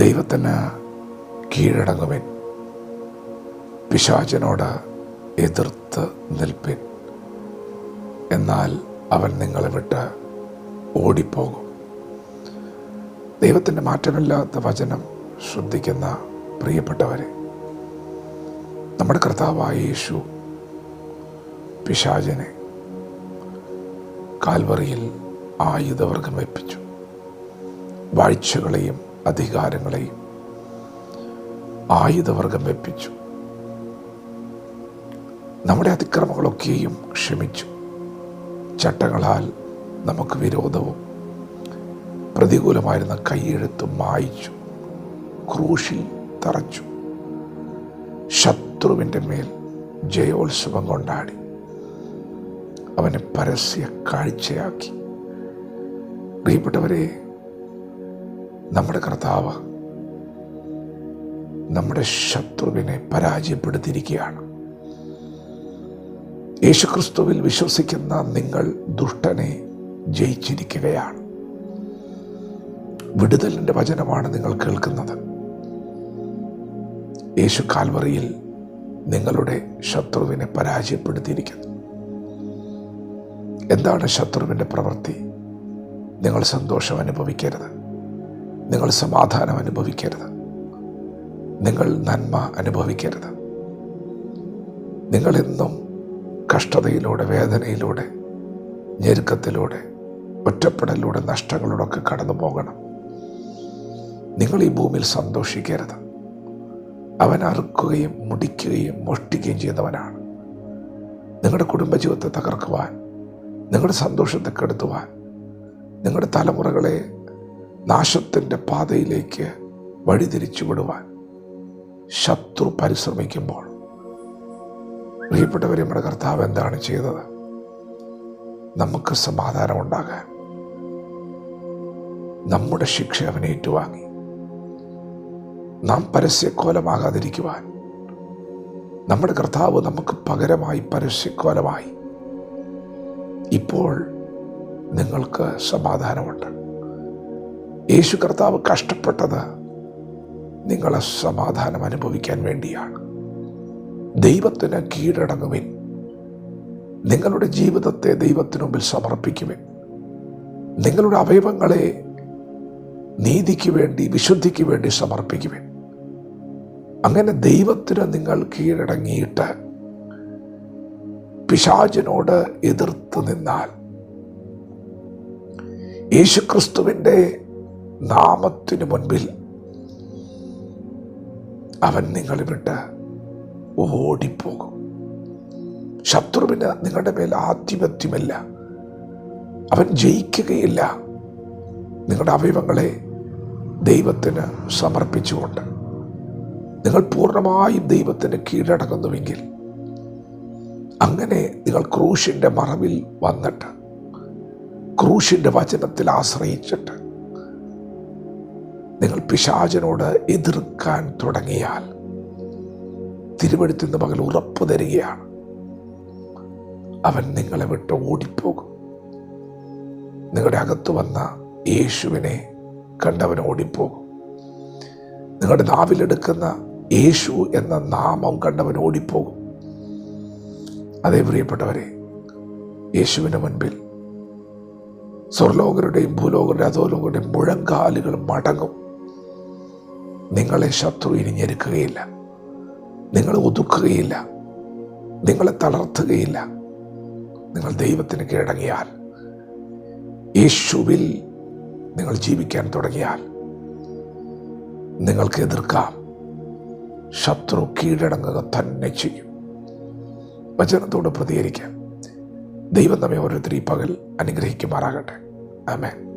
ദൈവത്തിന് കീഴടങ്ങുവിൻ. പിശാചനോട് എതിർത്ത് നിൽപ്പിൻ. എന്നാൽ അവൻ നിങ്ങളെ വിട്ട് ഓടിപ്പോകും. ദൈവത്തിന്റെ മാറ്റമില്ലാത്ത വചനം ശ്രദ്ധിക്കുന്ന പ്രിയപ്പെട്ടവരെ നമ്മുടെ കർത്താവായ യേശു പിശാചനെ കാൽവറിയിൽ ആയുധവർഗം വെപ്പിച്ചു. വാഴ്ചകളെയും അധികാരങ്ങളെയും ആയുധവർഗം വെപ്പിച്ചു. നമ്മുടെ അതിക്രമങ്ങളൊക്കെയും ക്ഷമിച്ചു. ചട്ടങ്ങളാൽ നമുക്ക് വിരോധവും പ്രതികൂലമായിരുന്ന കൈയെഴുത്തും മായിച്ചു ക്രൂശിൽ തറച്ചു ശത്രുവിന്റെ മേൽ ജയോത്സവം കൊണ്ടാടി അവനെ പരസ്യ കാഴ്ചയാക്കി. പ്രിയപ്പെട്ടവരെ നമ്മുടെ കർത്താവ് നമ്മുടെ ശത്രുവിനെ പരാജയപ്പെടുത്തിയിരിക്കുകയാണ്. യേശുക്രിസ്തുവിൽ വിശ്വസിക്കുന്ന നിങ്ങൾ ദുഷ്ടനെ ജയിച്ചിരിക്കുകയാണ്. വിടുതലിന്റെ വചനമാണ് നിങ്ങൾ കേൾക്കുന്നത്. യേശു കാൽവറിയിൽ നിങ്ങളുടെ ശത്രുവിനെ പരാജയപ്പെടുത്തിയിരിക്കുന്നു. എന്താണ് ശത്രുവിന്റെ പ്രവൃത്തി? നിങ്ങൾ സന്തോഷം അനുഭവിക്കരുത്. നിങ്ങൾ സമാധാനം അനുഭവിക്കരുത്. നിങ്ങൾ നന്മ അനുഭവിക്കരുത്. നിങ്ങളെന്നും കഷ്ടതയിലൂടെ വേദനയിലൂടെ ഞെരുക്കത്തിലൂടെ ഒറ്റപ്പെടലിലൂടെ നഷ്ടങ്ങളിലൂടെ ഒക്കെ കടന്നു പോകണം. നിങ്ങൾ ഈ ഭൂമിയിൽ സന്തോഷിക്കരുത്. അവൻ അറുക്കുകയും മുടിക്കുകയും മോഷ്ടിക്കുകയും ചെയ്യുന്നവനാണ്. നിങ്ങളുടെ കുടുംബജീവിതത്തെ തകർക്കുവാൻ നിങ്ങളുടെ സന്തോഷത്തെ കെടുത്തുവാൻ നിങ്ങളുടെ തലമുറകളെ നാശത്തിന്റെ പാതയിലേക്ക് വഴിതിരിച്ചു വിടുവാൻ ശത്രു പരിശ്രമിക്കുമ്പോൾ. പ്രിയപ്പെട്ടവരെ നമ്മുടെ കർത്താവ് എന്താണ് ചെയ്തത്? നമുക്ക് സമാധാനം ഉണ്ടാകാൻ നമ്മുടെ ശിക്ഷ അവനെ ഏറ്റുവാങ്ങി. നാം പരസ്യക്കോലമാകാതിരിക്കുവാൻ. നമ്മുടെ കർത്താവ് നമുക്ക് പകരമായി പരസ്യക്കോലമായി. ഇപ്പോൾ നിങ്ങൾക്ക് സമാധാനമുണ്ട്. യേശു കർത്താവ് കഷ്ടപ്പെട്ടത് നിങ്ങളെ സമാധാനം അനുഭവിക്കാൻ വേണ്ടിയാണ്. ദൈവത്തിന് കീഴടങ്ങുവിൻ. നിങ്ങളുടെ ജീവിതത്തെ ദൈവത്തിനു മുമ്പിൽ സമർപ്പിക്കുവിൻ. നിങ്ങളുടെ അവയവങ്ങളെ നീതിക്ക് വേണ്ടി വിശുദ്ധിക്ക് വേണ്ടി സമർപ്പിക്കുവിൻ. അങ്ങനെ ദൈവത്തിന് നിങ്ങൾ കീഴടങ്ങിയിട്ട് പിശാചിനോട് എതിർത്ത് നിന്നാൽ യേശുക്രിസ്തുവിന്റെ നാമത്തിനു മുൻപിൽ അവൻ നിങ്ങളെ വിട്ട് ഓടിപ്പോകും. ശത്രുവിന് നിങ്ങളുടെ മേൽ ആധിപത്യമില്ല. അവൻ ജയിക്കുകയില്ല. നിങ്ങളുടെ അവയവങ്ങളെ ദൈവത്തിന് സമർപ്പിച്ചുകൊണ്ട്. നിങ്ങൾ പൂർണമായും ദൈവത്തിന് കീഴടങ്ങുന്നുവെങ്കിൽ അങ്ങനെ നിങ്ങൾ ക്രൂശിന്റെ മറവിൽ വന്നിട്ട് ക്രൂശിന്റെ വചനത്തിൽ ആശ്രയിച്ചിട്ട് നിങ്ങൾ പിശാചനോട് എതിർക്കാൻ തുടങ്ങിയാൽ തിരുവഴുത്തുന്ന പകൽ ഉറപ്പ് തരികയാണ്. അവൻ നിങ്ങളെ വിട്ട് ഓടിപ്പോകും. നിങ്ങളുടെ അകത്ത് വന്ന യേശുവിനെ കണ്ടവൻ ഓടിപ്പോകും. നിങ്ങളുടെ നാവിലെടുക്കുന്ന യേശു എന്ന നാമം കണ്ടവൻ ഓടിപ്പോകും. അതേ പ്രിയപ്പെട്ടവരെ യേശുവിന് മുൻപിൽ സ്വർലോകരുടെയും ഭൂലോകരുടെയും അധോലോകരുടെയും മുഴങ്കാലുകൾ മടങ്ങും. നിങ്ങളെ ശത്രു ഇനി ഞെരുക്കുകയില്ല. നിങ്ങളെ ഒതുക്കുകയില്ല. നിങ്ങളെ തളർത്തുകയില്ല. നിങ്ങൾ ദൈവത്തിന് കീഴടങ്ങിയാൽ യേശുവിൽ നിങ്ങൾ ജീവിക്കാൻ തുടങ്ങിയാൽ നിങ്ങൾക്ക് എതിർക്കാം. ശത്രു കീഴടങ്ങുക തന്നെ ചെയ്യും. വചനത്തോട് പ്രതികരിക്കാം. ദൈവം നമ്മെ ഓരോരുത്തരും ഈ പകൽ അനുഗ്രഹിക്കുമാറാകട്ടെ. ആമേൻ.